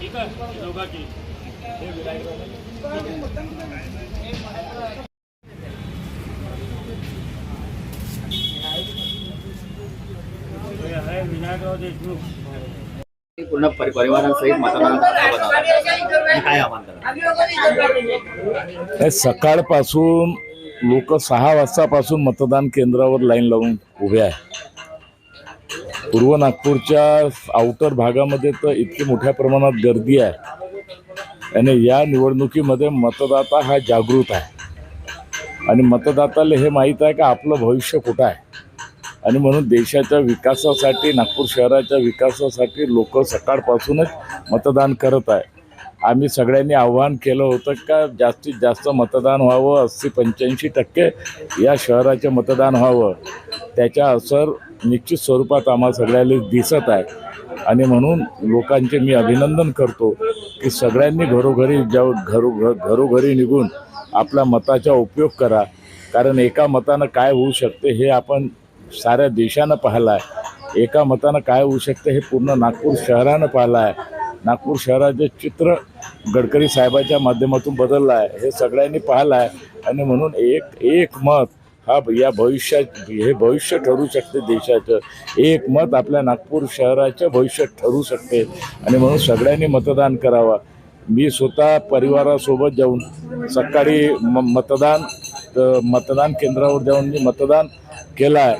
ठीक आहे हे विनायकराव देशमुख. पूर्ण परि- परिवारासहित मतदान सकाळपासून लोक सहा वाजतापासून मतदान केंद्रावर लाईन लावून उभे आहे. पूर्व नागपूरच्या आउटर भागामध्ये तर इतकी मोठ्या प्रमाणात गर्दी आहे. आणि या निवडणुकीमध्ये मतदाता हा जागृत आहे. आणि मतदाताला हे माहीत आहे का आपलं भविष्य कुठं आहे? आणि म्हणून देशाच्या विकासासाठी नागपूर शहराच्या विकासासाठी लोक सकाळपासूनच मतदान करत आहे. आम्ही सगळ्यांनी आव्हान केलं होतं का जास्तीत जास्त मतदान व्हावं अस्सी पंच्याऐंशी टक्के या शहराचे मतदान व्हावं. त्याच्या असर निश्चित स्वरूपात आम्हा सगळ्याला दिसत आहे. आणि म्हणून लोकांचे मी अभिनंदन करतो की सगळ्यांनी घरोघरी जाऊ घरो घ घरोघरी निघून आपल्या मताचा उपयोग करा. कारण एका मतानं काय होऊ शकते हे आपण साऱ्या देशानं पाहिलं आहे. एका मतानं काय होऊ शकते हे पूर्ण नागपूर शहरानं पाहिलं आहे. नागपूर शहराचे चित्र गडकरी साहेबाच्या माध्यमातून बदललं आहे हे सगळ्यांनी पाहिलं आहे. आणि म्हणून एक एक मत हा या भविष्यात हे भविष्य ठरू शकते देशाचं. एक मत आपल्या नागपूर शहराचं भविष्य ठरू शकते. आणि म्हणून सगळ्यांनी मतदान करावा. मी स्वतः परिवारासोबत जाऊन सकाळी म मतदान मतदान केंद्रावर जाऊन मी मतदान केलं आहे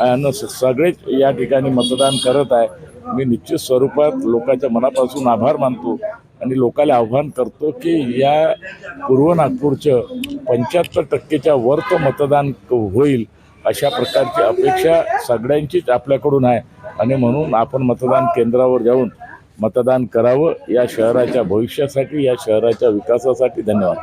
आणि स- सगळेच या ठिकाणी मतदान करत आहे. मी निश्चित स्वरूपात लोकांच्या मनापासून आभार मानतो. आणि लोकांना आव्हान करतो की या पूर्व नागपूरचं पंच्याहत्तर टक्केच्या वर तो मतदान होईल अशा प्रकारची अपेक्षा सगळ्यांचीच आपल्याकडून आहे. आणि म्हणून आपण मतदान केंद्रावर जाऊन मतदान करावं या शहराच्या भविष्यासाठी या शहराच्या विकासासाठी धन्यवाद.